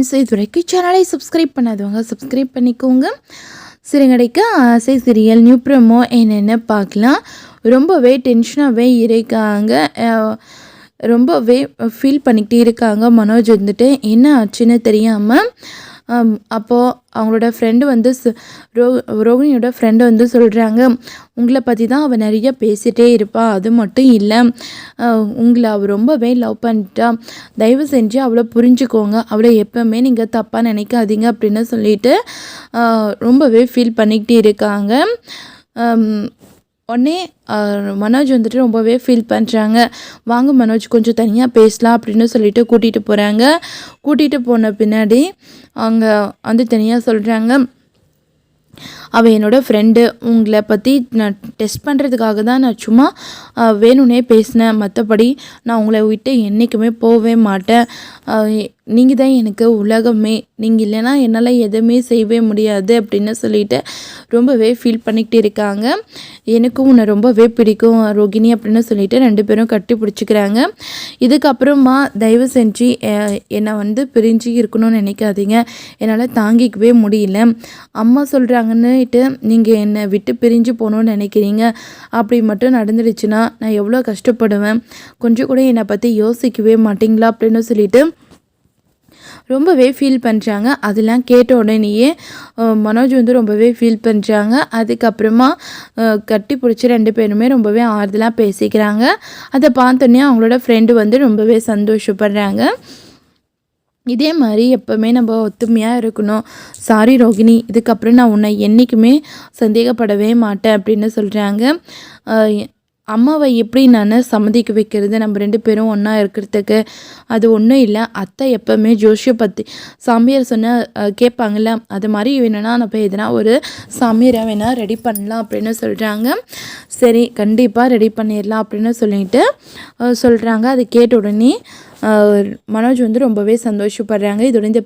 Friends இது வரைக்கும் சேனலை சப்ஸ்கிரைப் பண்ணாதவங்க சப்ஸ்கிரைப் பண்ணிக்கோங்க. சிறுங்கடைக்கு ஆசை சிரியல் நியூ ப்ரமோ என்னென்ன பார்க்கலாம். ரொம்பவே டென்ஷனாகவே இருக்காங்க. ரொம்பவே ஃபீல் பண்ணிக்கிட்டே இருக்காங்க. மனோஜ் வந்துட்டு என்ன ஆச்சுன்னு தெரியாமல் அப்போது அவங்களோட ஃப்ரெண்டு வந்து ரோ ரோகிணியோட ஃப்ரெண்டு வந்து சொல்கிறாங்க உங்களை பற்றி தான் அவள் நிறைய பேசிகிட்டே இருப்பாள் அது மட்டும் இல்லை. உங்களை அவள் ரொம்பவே லவ் பண்ணிட்டா. தயவு செஞ்சு அவளை புரிஞ்சுக்கோங்க. அவளை எப்போவுமே நீங்கள் தப்பாக நினைக்காதீங்க அப்படின்னு சொல்லிட்டு ரொம்பவே ஃபீல் பண்ணிக்கிட்டே இருக்காங்க. உடனே மனோஜ் வந்துட்டு ரொம்பவே ஃபீல் பண்ணுறாங்க வாங்க மனோஜ் கொஞ்சம் தனியாக பேசலாம் அப்படின்னு சொல்லிட்டு கூட்டிகிட்டு போகிறாங்க கூட்டிகிட்டு போன பின்னாடி அவங்க வந்து தனியாக சொல்கிறாங்க அவள் என்னோடய ஃப்ரெண்டு உங்களை பற்றி நான் டெஸ்ட் பண்ணுறதுக்காக தான் நான் சும்மா வேணும்னே பேசினேன். மற்றபடி நான் உங்களை விட்டு என்றைக்குமே போகவே மாட்டேன். நீங்கள் தான் எனக்கு உலகமே. நீங்கள் இல்லைன்னா என்னால் எதுவுமே செய்யவே முடியாது அப்படின்னு சொல்லிட்டு ரொம்பவே ஃபீல் பண்ணிக்கிட்டு இருக்காங்க. எனக்கும் உன்னை ரொம்பவே பிடிக்கும் ரோகிணி அப்படின்னு சொல்லிட்டு ரெண்டு பேரும் கட்டி பிடிச்சிக்கிறாங்க. இதுக்கப்புறமா தயவு செஞ்சு என்னை வந்து பிரிஞ்சு இருக்கணும்னு நினைக்காதீங்க. என்னால் தாங்கிக்கவே முடியல. அம்மா சொல்கிறாங்கன்னு பண்ணிவிட்டு நீங்கள் என்னை விட்டு பிரிஞ்சு போகணும்னு நினைக்கிறீங்க. அப்படி மட்டும் நடந்துடுச்சுன்னா நான் எவ்வளோ கஷ்டப்படுவேன்? கொஞ்சம் கூட என்னை பற்றி யோசிக்கவே மாட்டிங்களா? அப்படின்னு சொல்லிட்டு ரொம்பவே ஃபீல் பண்ணுறாங்க அதெல்லாம் கேட்ட உடனேயே மனோஜ் வந்து ரொம்பவே ஃபீல் பண்ணுறாங்க அதுக்கப்புறமா கட்டி பிடிச்சி ரெண்டு பேருமே ரொம்பவே ஆறுதலாக பேசிக்கிறாங்க. அதை பார்த்தோன்னே அவங்களோட ஃப்ரெண்டு வந்து ரொம்பவே சந்தோஷப்படுறாங்க. இதே மாதிரி எப்போவுமே நம்ம ஒத்துமையாக இருக்கணும். சாரி ரோகிணி இதுக்கப்புறம் நான் உன்னை என்றைக்குமே சந்தேகப்படவே மாட்டேன் அப்படின்னு சொல்கிறாங்க அம்மாவை எப்படி நான் சம்மதிக்க வைக்கிறது? நம்ம ரெண்டு பேரும் ஒன்றா இருக்கிறதுக்கு அது ஒன்றும் இல்லை. அத்தை எப்போவுமே ஜோஷியை பற்றி சாமியார் சொன்ன கேட்பாங்கள்ல கேட்பாங்கல்ல அது மாதிரி வேணும்னா நம்ம எதனா ஒரு சாமியாரை வேணால் ரெடி பண்ணலாம் அப்படின்னு சொல்கிறாங்க சரி கண்டிப்பாக ரெடி பண்ணிடலாம் அப்படின்னு சொல்லிட்டு சொல்கிறாங்க அதை கேட்ட உடனே மனோஜ் வந்து ரொம்பவே சந்தோஷப்படுறாங்க. இதோட இந்த